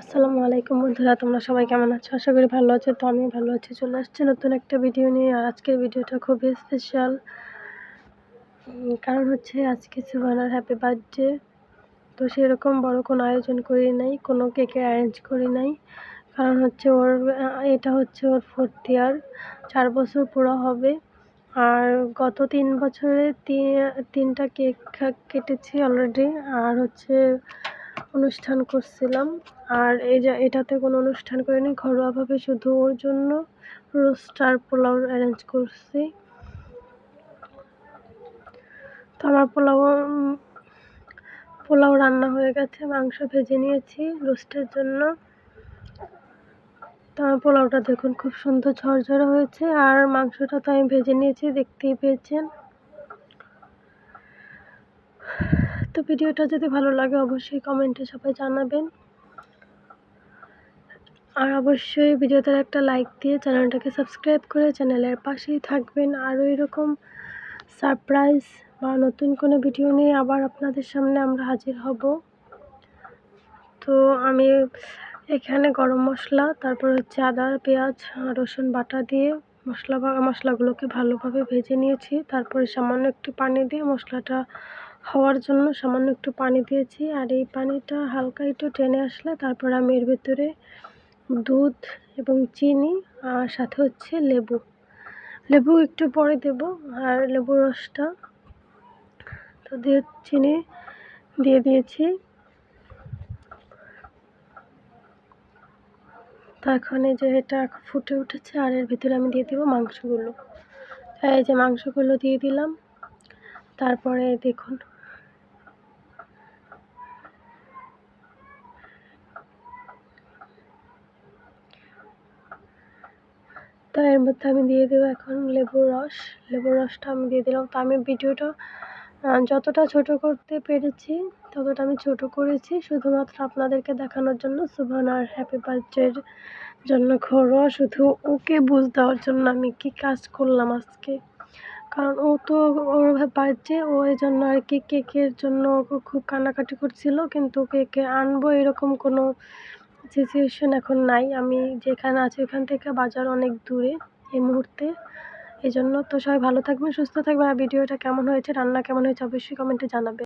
আসসালামু আলাইকুম বন্ধুরা, তোমরা সবাই কেমন আছো? আশা করি ভালো আছো। তো আমি ভালো আছি। চলে আসছি নতুন একটা ভিডিও নিয়ে। আর আজকের ভিডিওটা খুবই স্পেশাল কারণ হচ্ছে আজকে সুবানার হ্যাপি বার্থডে তো সেরকম বড় কোনো আয়োজন করি নাই, কোনো কেকে অ্যারেঞ্জ করি নাই। কারণ হচ্ছে ওর এটা হচ্ছে ওর ফোর্থ ইয়ার চার বছর পুরো হবে। আর গত তিন বছরে তিনটা কেক কেটেছি অলরেডি আর হচ্ছে অনুষ্ঠান করছিলাম। আর এই যে এটাতে কোনো অনুষ্ঠান করিনি, ঘরোয়াভাবে শুধু ওর জন্য রোস্টার পোলাও অ্যারেঞ্জ করছি। তো আমার পোলাও পোলাও রান্না হয়ে গেছে, মাংস ভেজে নিয়েছি রোস্টের জন্য। তো আমার পোলাওটা দেখুন খুব সুন্দর ঝরঝরে হয়েছে, আর মাংসটা তো আমি ভেজে নিয়েছি, দেখতেই পেয়েছেন। তো ভিডিওটা যদি ভালো লাগে, অবশ্যই কমেন্টে সবাই জানাবেন। আর অবশ্যই ভিডিওতে একটা লাইক দিয়ে চ্যানেলটাকে সাবস্ক্রাইব করে চ্যানেলের পাশেই থাকবেন। আরও এরকম সারপ্রাইজ বা নতুন কোনো ভিডিও নিয়ে আবার আপনাদের সামনে আমরা হাজির হব। তো আমি এখানে গরম মশলা, তারপর হচ্ছে আদা, পেঁয়াজ, রসুন বাটা দিয়ে মশলা মশলাগুলোকে ভালোভাবে ভেজে নিয়েছি। তারপরে সামান্য একটু পানি দিয়ে মশলাটা হওয়ার জন্য সামান্য একটু পানি দিয়েছি। আর এই পানিটা হালকা একটু টেনে আসলে তারপর আমি এর ভেতরে দুধ এবং চিনি আর সাথে হচ্ছে লেবু। লেবু একটু পরে দেব আর লেবুর রসটা তো দিয়ে চিনি দিয়ে দিয়েছি। তো এখন এই যে এটা ফুটে উঠেছে আর এর ভিতরে আমি দিয়ে দেবো মাংসগুলো। এই যে মাংসগুলো দিয়ে দিলাম। তারপরে দেখুন তো এর মধ্যে আমি দিয়ে দেবো এখন লেবুর রস। লেবুর রসটা আমি দিয়ে দিলাম। তো আমি ভিডিওটা যতটা ছোট করতে পেরেছি, ততটা আমি ছোট করেছি। শুধুমাত্র আপনাদেরকে দেখানোর জন্য সুভান আর হ্যাপি বার্থডের জন্য ঘরোয়া। শুধু ওকে বুঝ দেওয়ার জন্য আমি কি কাজ করলাম আজকে। কারণ ও তো ওর বার্থডে ও এই জন্য আর কি কেকের জন্য খুব কান্নাকাটি করছিল। কিন্তু কেকে আনব এরকম কোনো সিচুয়েশন এখন নাই। আমি যেখানে আছি ওখান থেকে বাজার অনেক দূরে এই মুহূর্তে। এই জন্য তো সবাই ভালো থাকবেন, সুস্থ থাকবেন। আর ভিডিওটা কেমন হয়েছে, রান্না কেমন হয়েছে, অবশ্যই কমেন্টে জানাবে